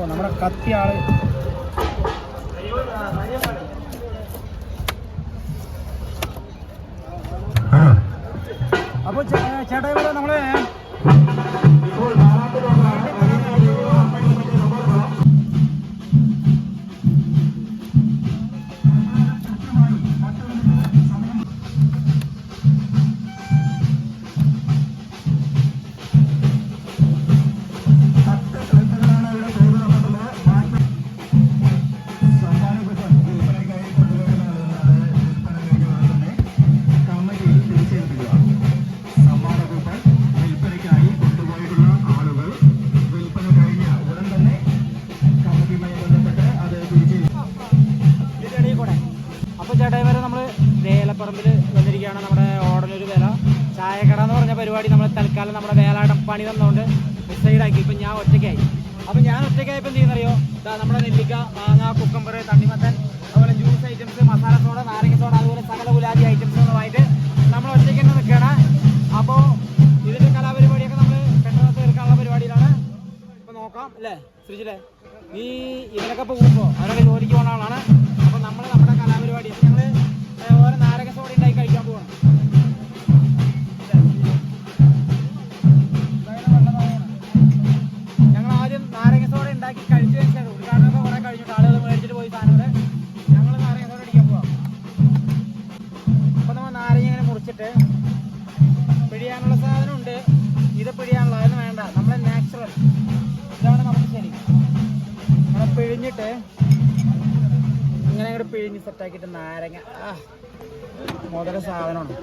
ഓ നമ്മുടെ കത്തി ആൾ അപ്പോൾ ചേട്ടാ ഇവിടെ നമ്മൾ ചായക്കട എന്ന് പറഞ്ഞ പരിപാടി നമ്മൾ തൽക്കാലം നമ്മുടെ വേലാടം പണി തന്നുകൊണ്ട് സൈഡാക്കി ഇപ്പം ഞാൻ ഒറ്റയ്ക്കായി. അപ്പം ഞാൻ ഒറ്റയ്ക്കായപ്പോൾ എന്ത് ചെയ്യുന്നറിയോ? ഇതാ നമ്മുടെ നെല്ലിക്ക മാങ്ങ കുക്കമ്പർ തണ്ണിമത്തൻ അതുപോലെ ജ്യൂസ് ഐറ്റംസ് മസാല സോഡ നാരങ്ങ സോഡ അതുപോലെ സകല ഗുലാബി ഐറ്റംസ് ഒന്നുമായിട്ട് നമ്മൾ ഒറ്റയ്ക്ക് തന്നെ നിൽക്കുകയാണ്. അപ്പോൾ ഇതിന്റെ കലാപരിപാടിയൊക്കെ നമ്മൾ പെട്ടെന്ന് തീർക്കാനുള്ള പരിപാടിയിലാണ്. ഇപ്പം നോക്കാം അല്ലേ? ശ്രീജിലെ നീ ഇതിനൊക്കെ പോകുമ്പോൾ അവരൊക്കെ ജോലിക്ക് പോകുന്ന ആളാണ്. അപ്പോൾ നമ്മൾ നമ്മുടെ നാരങ്ങ പിടിയാനുള്ള സാധനം ഉണ്ട് ഇത് പിഴിയാനുള്ള അതൊന്നും വേണ്ട. നമ്മളെ നാച്ചുറൽ ഇതാണ് നമുക്ക് ശരി അങ്ങനെ പിഴിഞ്ഞിട്ട് ഇങ്ങനെ അങ്ങോട്ട് പിഴിഞ്ഞ് സെറ്റാക്കിയിട്ട് നാരങ്ങ. ആ മുതല സാധനമാണ്.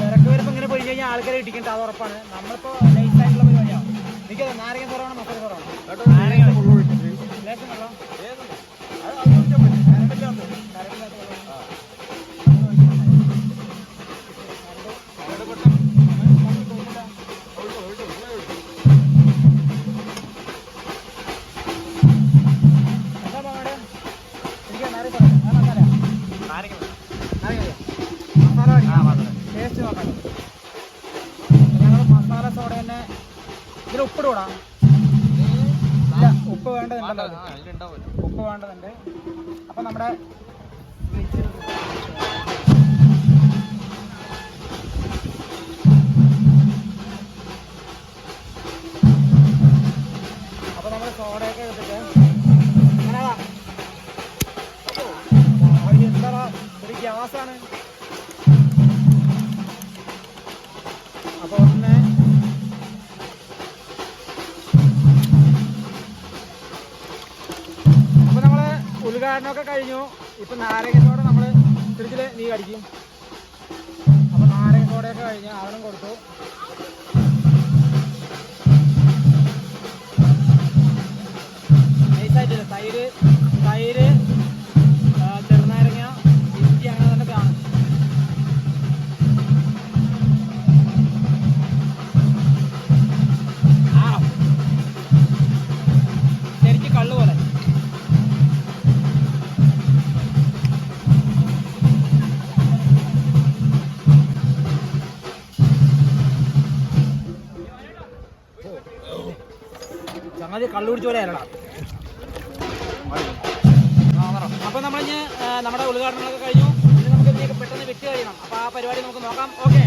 തിരക്ക് വരുമ്പോൾ ഇങ്ങനെ പിഴിഞ്ഞ് കഴിഞ്ഞാൽ ആൾക്കാരെ ഇടിക്കണ്ട അത് ഉറപ്പാണ്. നമ്മളിപ്പോൾ ലൈറ്റ് ആയിട്ടുള്ള പരിപാടിയാണ് എനിക്കത് നാരങ്ങ കുറവാണ് മസാല കുറവാണ് നാരങ്ങ. ലേശം വെള്ളം. ഇതിൽ ഉപ്പിടൂടാ ഇല്ല ഉപ്പ് വേണ്ടതുണ്ടല്ലോ ഉപ്പ് വേണ്ടതുണ്ട്. അപ്പൊ നമ്മുടെ അപ്പൊ നമ്മൾ സോഡയൊക്കെ എടുത്തിട്ട് ഗ്യാസാണ്. ഉദ്ഘാടനമൊക്കെ കഴിഞ്ഞു. ഇപ്പൊ നാരകത്തോടെ നമ്മൾ തിരിച്ചിൽ നീ കടിക്കും. അപ്പൊ നാരകത്തോടെയൊക്കെ കഴിഞ്ഞു ആവണം കൊടുത്തു. ചങ്ങാതി കള്ളു കുടിച്ച പോലെ അല്ലടാ അപ്പൊ നമ്മളിഞ്ഞ് നമ്മുടെ ഉദ്ഘാടനങ്ങളൊക്കെ കഴിഞ്ഞു. ഇനി നമുക്ക് പെട്ടെന്ന് വിറ്റ് കഴിയണം. അപ്പൊ ആ പരിപാടി നമുക്ക് നോക്കാം. ഓക്കെ.